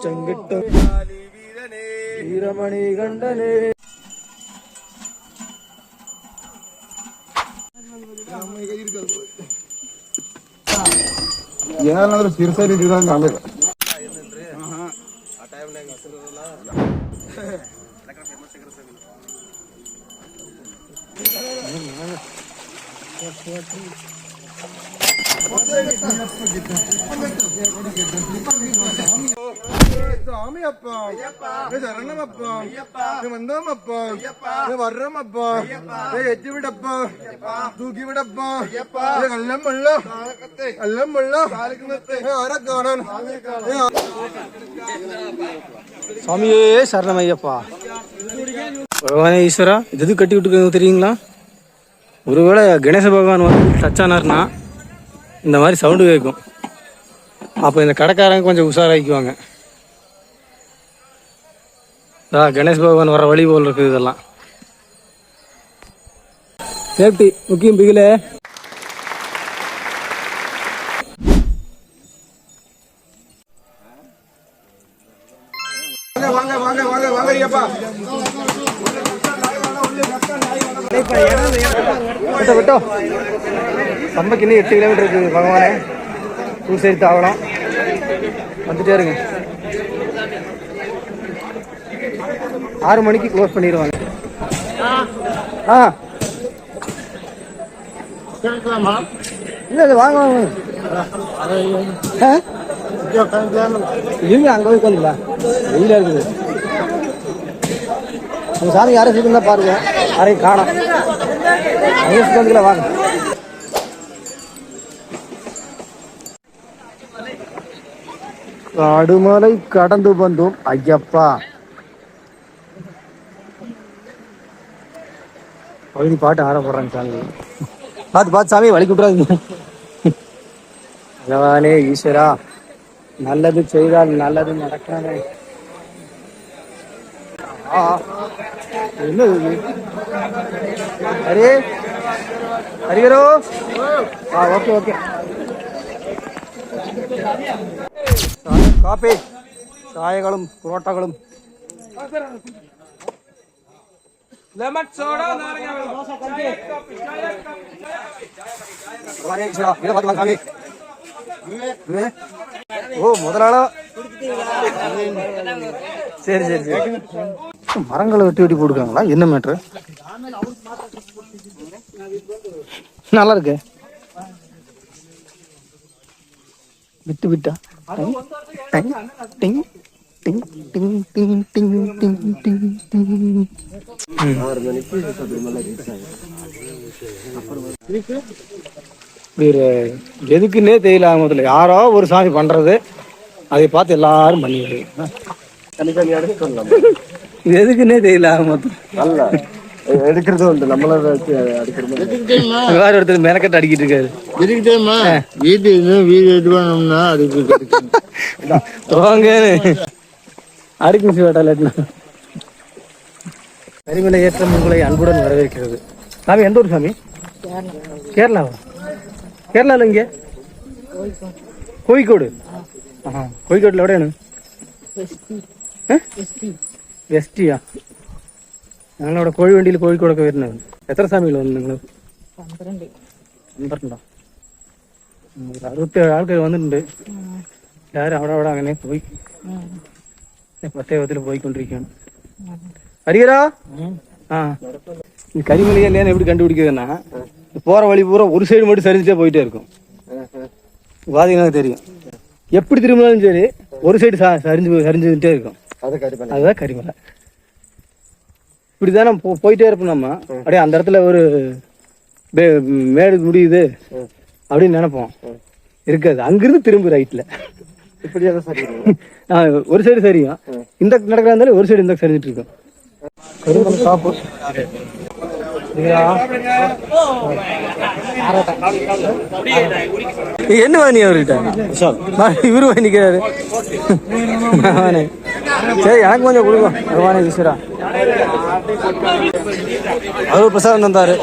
ചെങ്കിട്ടും വീരമണി കണ്ടനേ ಏನಾದ್ರೂ ತೀರ್ಸೋ ರೀತಿ ಇದ್ದಂಗೆ ಆಗಲ್ಲ காணன் சுவாமியே சரணமையப்பா. பகவானே ஈஸ்வரா இது எது கட்டி விட்டுருக்காங்க தெரியுங்களா? ஒருவேளை கணேச பகவான் வந்து டச் ஆனார்னா இந்த மாதிரி சவுண்டு கேட்கும் அப்போ இந்த கடைக்காரங்க கொஞ்சம் உஷாராக்கிக்குவாங்க ஆ கணேஷ் பகவான் வர வழி போல் இருக்குது இதெல்லாம். சேஃப்டி முக்கியம் பிகில. வாங்க வாங்க வாங்க வாங்க ஐயப்பா. விட்டோ. விட்டோ சம்பக்கு இன்னும் எட்டு கிலோமீட்டர் இருக்குது பகவானே. பூசேரி தாவலாம் வந்துட்டே இருங்க. ஆறு மணிக்கு க்ளோஸ் பண்ணிடுவாங்க. ஆ. இல்லை இல்லை வாங்க வாங்க இருங்க அங்கே போய் உட்காந்துங்களா வெயிலாக இருக்குது. உங்கள் சாமி யாரும் சீக்கிரம் தான் பாருங்க. யாரையும் காணோம். அங்கே உட்காந்துக்கல வாங்க. காடுமலை கடந்து வந்தோம் ஐயப்பா. பகுதி பாட்டு ஆட போடுறாங்க சாமி. பார்த்து பார்த்து சாமி வழி விட்றாதீங்க பகவானே ஈஸ்வரா நல்லது செய்தால் நல்லது நடக்காதே. என்ன ஹரி ஹரிகரோ ஆ ஓகே ஓகே കാപ്പി ചായകളും പൊറോട്ടകളും ലെമൺ സോഡ ഓ മുതലാളോ ശരി ശരി ശരി மரங்களை வெட்டி வெட்டி போட்டுருக்காங்களா? என்ன மேட்ரு நல்லா இருக்கு விட்டு விட்டா. டிங், டிங், டிங், டிங், டிங், டிங், டிங், டிங், டிங், டிங். வேறு எதுக்குன்னே தெரியல முதல்ல. யாரோ ஒரு சாமி பண்றது. அதை பார்த்து எல்லாரும் பண்ணிடுது இது எதுக்குன்னே தெரியல மொத்தம். எடுக்கிறது உண்டு. நம்மள வேற ஒருத்தர் மேலக்கட்டு அடிக்கிட்டு இருக்காரு. இருக்கட்டேமா வீடு வீடு எது பண்ணோம்னா அதுக்கு வாங்க. அடுக்கு சிவாட்டால கரிமலை ஏற்றம் உங்களை அன்புடன் வரவேற்கிறது. சாமி எந்த ஊர் சாமி? கேரளாவா? கேரளால இங்கே கோழிக்கோடு. ஆ? கோழிக்கோட்டில் എസ്റ്റിയാ ഞങ്ങളിവിടെ കോഴിവണ്ടിയിൽ കോഴിക്കോടൊക്കെ വരുന്നത് എത്ര സമയങ്ങൾ വന്നു നിങ്ങൾ പന്ത്രണ്ടോ ഉം, ഒരു അറുപത്തേഴ് ആൾക്കാർ വന്നിട്ടുണ്ട് എല്ലാവരും അവിടെ അവിടെ അങ്ങനെ പോയി പ്രത്യേകത്തിൽ പോയിക്കൊണ്ടിരിക്കുകയാണ് ஹரிகரா ஆ இந்த கரிமலை இல்லையான்னு எப்படி கண்டுபிடிக்கிறதுன்னா போற வழி பூரா ஒரு சைடு மட்டும் சரிஞ்சுட்டே போயிட்டே இருக்கும் பாத்தீங்கன்னா தெரியும் எப்படி திரும்பினாலும் சரி ஒரு சைடு சரிஞ்சு சரிஞ்சுட்டே இருக்கும் அது கண்டிப்பா அதுதான் கரிமலை. இப்படிதான் நம்ம போ- போயிட்டே இருப்போம் நம்ம. அப்படியே அந்த இடத்துல ஒரு மேடு முடியுது அப்படின்னு நினைப்போம். இருக்காது. அங்கிருந்து திரும்பி ரைட்ல இப்படியே சரி ஒரு சைடு சரியும். இந்த நடக்கிறா இருந்தாலும் ஒரு சைடு இந்த சரிஞ்சிட்டு இருக்கும். கரிமலை காப்பு? என்ன வாணி அவர்கிட்ட? இவரு வாங்கிக்கிறாரு சரி எனக்கு கொஞ்சம் கொடுங்க பகவானே ஈஸ்வரா அவர் பிரசாதம் தந்தாரு.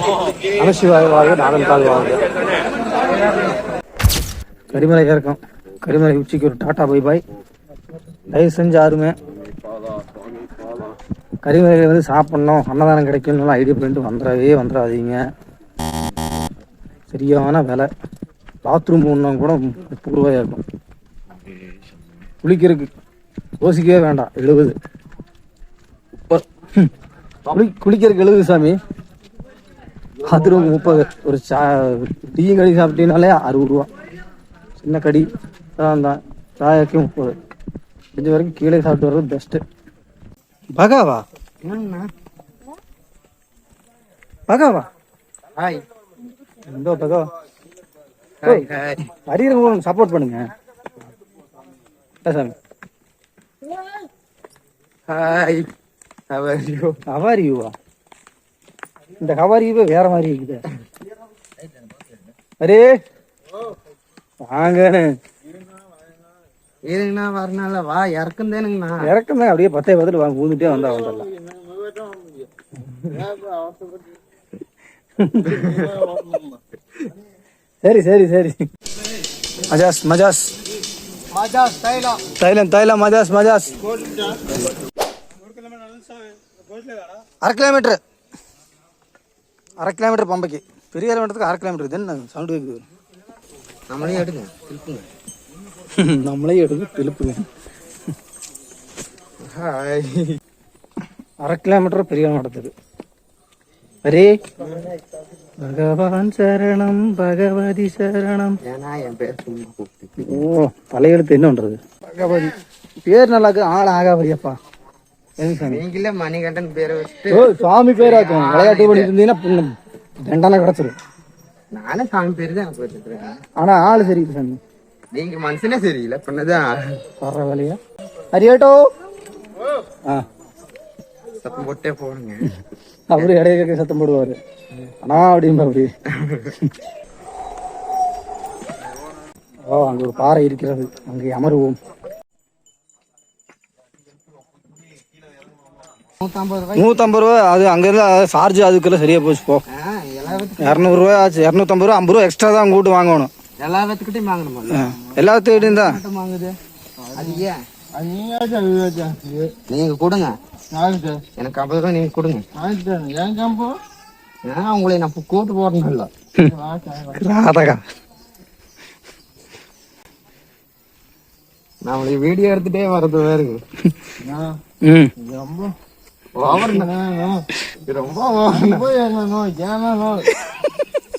நமசிவாய வாழ்க நாடன் தாழ் வாழ்க. கரிமலை இறக்கம் கரிமலை உச்சிக்கு ஒரு டாட்டா பை பாய் தயவு செஞ்சு யாருமே கரிமலையில் வந்து சாப்பிட்ணும் அன்னதானம் கிடைக்கும்னு ஐடியா பண்ணிட்டு வந்துடவே வந்துடாதீங்க. சரியான விலை. பாத்ரூம் போகணும் கூட முப்பது இருக்கும். குளிக்கிறதுக்கு யோசிக்கவே வேண்டாம். எழுபது. குளி குளிக்கிறதுக்கு எழுபது சாமி. பாத்ரூம் முப்பது. ஒரு சா டீயும் கடி சாப்பிட்டீங்கனாலே அறுபது ரூபா. சின்ன கடி. தான் தான் சாயாக்கு முப்பது. முடிஞ்ச வரைக்கும் கீழே சாப்பிட்டு வர்றது பெஸ்ட்டு பகாவா? பகாவா? Hi. Hi hi. Arrear support பண்ணுங்க. சாமி? ஹாய் ஹவ் ஆர் யூ ஹவாரியூவா இந்த ஹவாரியூவே வேற மாதிரி இருக்குது. அரே. வாங்கண்ணே. இருங்கண்ணா வரனால வா இறக்கம் தானுங்கண்ணா இறக்கம் தான் அப்படியே பத்தே பார்த்துட்டு வாங்க ஊந்துட்டே வந்தா வந்துடலாம். சரி சரி சரி. மஜாஸ் மஜாஸ். தைலம் தைலம் மஜாஸ் மஜாஸ் அரை கிலோமீட்டர். அரை கிலோமீட்டர் பம்பைக்கு. பெரிய கிலோமீட்டருக்கு அரை கிலோமீட்டர். என்ன? சவுண்டு கேட்குது நம்மளையும் எடுங்க. திருப்புங்க. நம்மளே எடுத்து திருப்புங்க. ஹாய். அரை கிலோமீட்டர் பெரிய நடத்துது அரே பகவான் சரணம் பகவதி சரணம். ஓ பழைய எழுத்து என்ன பண்றது? பகவதி. பேர் நல்லா இருக்கு ஆள் சாமி? நீங்களே மணிகண்டன் பேரை வச்சுட்டு ஓ சாமி பேராக்கும் விளையாட்டு பண்ணிட்டு இருந்தீங்கன்னா தண்டனை கிடைச்சிரும். நானே சாமி பேர் தான் போயிட்டு ஆனா ஆள் சரியில்லை சாமி. நீங்க மனுஷனே சரியில்லை பண்ணதான் வர்ற வேலையா ஹரியாட்டோ. ஆ. சத்தம் போட்டே போடுங்க அவரு இடைய கேட்க சத்தம் போடுவாரு. ஆனா அப்படிம்பா அப்படி. ஓ அங்க ஒரு பாறை இருக்கிறது. அங்கே அமருவோம். நூத்தம்பது ரூபாய். நூத்தம்பது ரூபா அது அங்க இருந்து சார்ஜ் அதுக்குள்ள சரியா போச்சு போ. இரநூறுவா ஆச்சு. இரநூத்தம்பது ரூபா ஐம்பது ரூபா எக்ஸ்ட்ரா தான் கூட்டு வாங்கணும். எல்லாத்துக்கிட்டையும் வாங்கணுமா? எல்லாத்துக்கிட்டையும் தான். அது ஏன்? நீங்க கொடுங்க. எனக்கு ஐம்பது ரூபாய் நீங்க கொடுங்க. ஏன்னா உங்களை நான் கூட்டு போறேன்ல ராதகா நான் வீடியோ எடுத்துட்டே வர்றது ம். ஓவர் ரொம்ப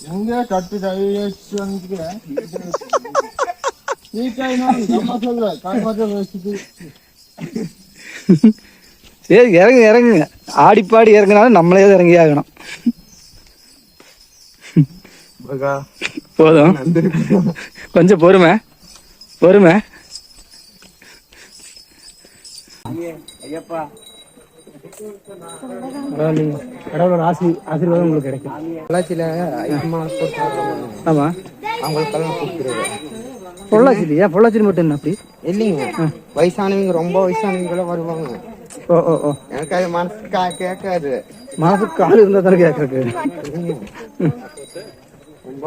எங்க கட்டு கழிச்சு வந்துக்கிறேன் நம்ம சொல்ல காப்பாற்ற வச்சுட்டு. சரி இறங்கு இறங்குங்க ஆடிப்பாடி இறங்குனாலும் நம்மளே தான் இறங்கி ஆகணும். போதும். கொஞ்சம் பொறுமை. பொறுமை. கடவுளோட ஆசி ஆசீர்வாதம் உங்களுக்கு கிடைக்கும். பொள்ளாச்சியில ஆமா. அவங்களுக்கெல்லாம் கொடுத்துருவேன் பொள்ளாச்சி இல்லையா பொள்ளாச்சி மட்டும் என்ன அப்படி? இல்லைங்க. வயசானவங்க ரொம்ப வயசானவங்க வருவாங்க. ஓ ஓ ஓ எனக்கு அது மனசு கா- கேட்காது மனசுக்கு கால் இருந்தா தானே கேட்கறது ரொம்ப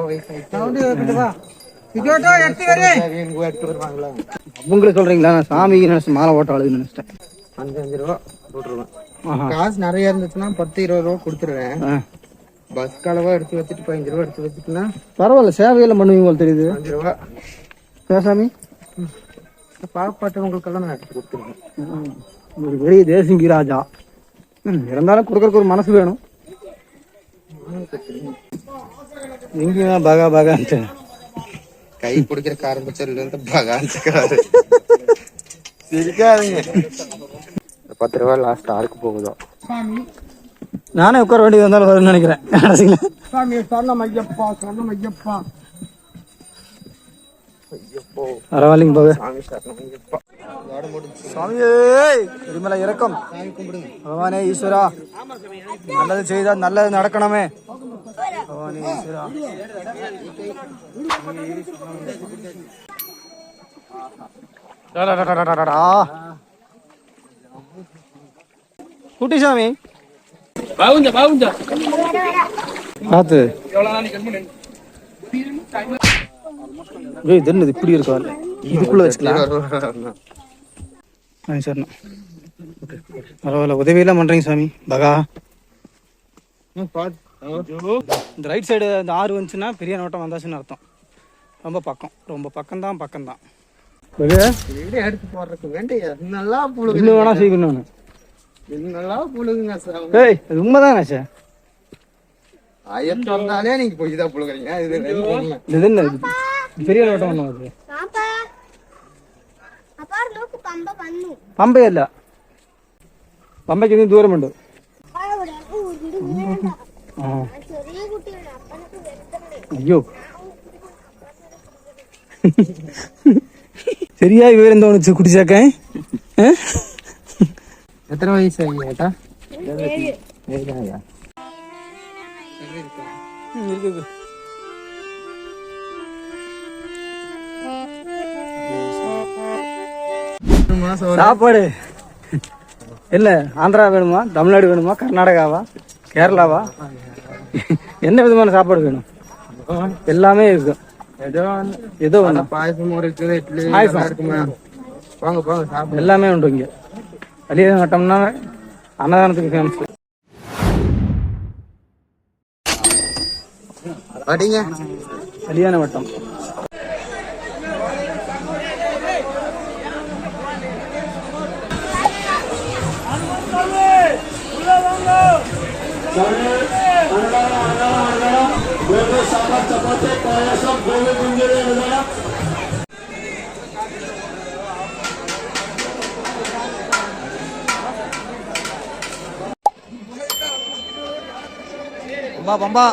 உங்களுக்கு சொல்றீங்களா நான் சாமிக்கு நினைச்சு மாலை ஓட்ட அழுது நினைச்சிட்டேன் அஞ்சு அஞ்சு ரூபா போட்டுருவேன் காசு நிறைய இருந்துச்சுன்னா பத்து இருபது ரூபா கொடுத்துருவேன். பஸ் கலவா எடுத்து வச்சுட்டு பதினஞ்சு ரூபா எடுத்து வச்சுட்டுனா பரவாயில்ல சேவையெல்லாம் பண்ணுவீங்க தெரியுது அஞ்சு ரூபா பேசாமி பாவப்பட்டவங்களுக்கெல்லாம் நான் எடுத்து கொடுத்துருவேன் ஒரு பெரிய தேசிங்கி ராஜா இருந்தாலும் கொடுக்கறதுக்கு ஒரு மனசு வேணும். எங்கேயும் பகா பகான்ட்டு. கை பிடிக்கிற ஆரம்பிச்சதுல இருந்து பகாச்சுக்காரு சிரிக்காதுங்க. பத்து ரூபா லாஸ்ட் ஆருக்கு போகுதோ. நானே உட்கார வேண்டியது வந்தாலும் வரும்னு நினைக்கிறேன். கடைசியில. சாமி சொன்ன ஐயப்பா சொன்ன ஐயப்பா. பரவாயில்லைங்க போக சாமி சரணம் ஐயப்பா சுவாமியே திருமலை இறக்கம். பகவானே ஈஸ்வரா நல்லது செய்தால் நல்லது நடக்கணுமே. பகவானே ஈஸ்வரா. பார்த்து. என்னது இப்படி இருக்கா? இதுக்குள்ள வச்சுக்கலாம். ஆ சரிண்ணா பரவாயில்ல. உதவியெல்லாம் பண்ணுறீங்க சாமி. பகா. இந்த ரைட் சைடு இந்த ஆறு வந்துச்சுன்னா பெரிய நோட்டம் வந்தாச்சுன்னு அர்த்தம். ரொம்ப பக்கம். ரொம்ப பக்கம்தான் பக்கம்தான். வீடியோ எடுத்து போடுறதுக்கு வேண்டிய நல்லா புழுகு இன்னும் வேணா செய்யணும் நான் நல்லா புழுகுங்க சார் ஏய் அது உண்மைதான் சார்? ஐயன் சொன்னாலே நீங்க போய் தான் புழுகுறீங்க. இது? பெரிய நோட்டம் ஒன்று പമ്പയല്ല അല്ല പമ്പയ്ക്ക് ഇനി ദൂരമുണ്ട് ആ ചെറിയ കുട്ടികളുടെ അപ്പനക്ക് വരുത്തണ്ടേ അയ്യോ ശരിയായി വിവരം തോന്നിച്ചു കുട്ടിച്ചാക്കാൻ ഏ എത്ര വയസ്സായി ചേട്ടാ சாப்பாடு. என்ன ஆந்திரா வேணுமா தமிழ்நாடு வேணுமா கர்நாடகாவா கேரளாவா? என்ன விதமான சாப்பாடு வேணும்? எல்லாமே இருக்கும் ஏதோ பாயசம் இருக்குது இட்லி வாங்க போங்க எல்லாமே உண்டு இங்க. கல்யாண வட்டம்னா அன்னதானத்துக்கு ஃபேமஸ் அடிங்க கல்யாண வட்டம் మేము సమర్థపోతే కనీసం భూమి గుంజలే విధంగా బంబా బంబా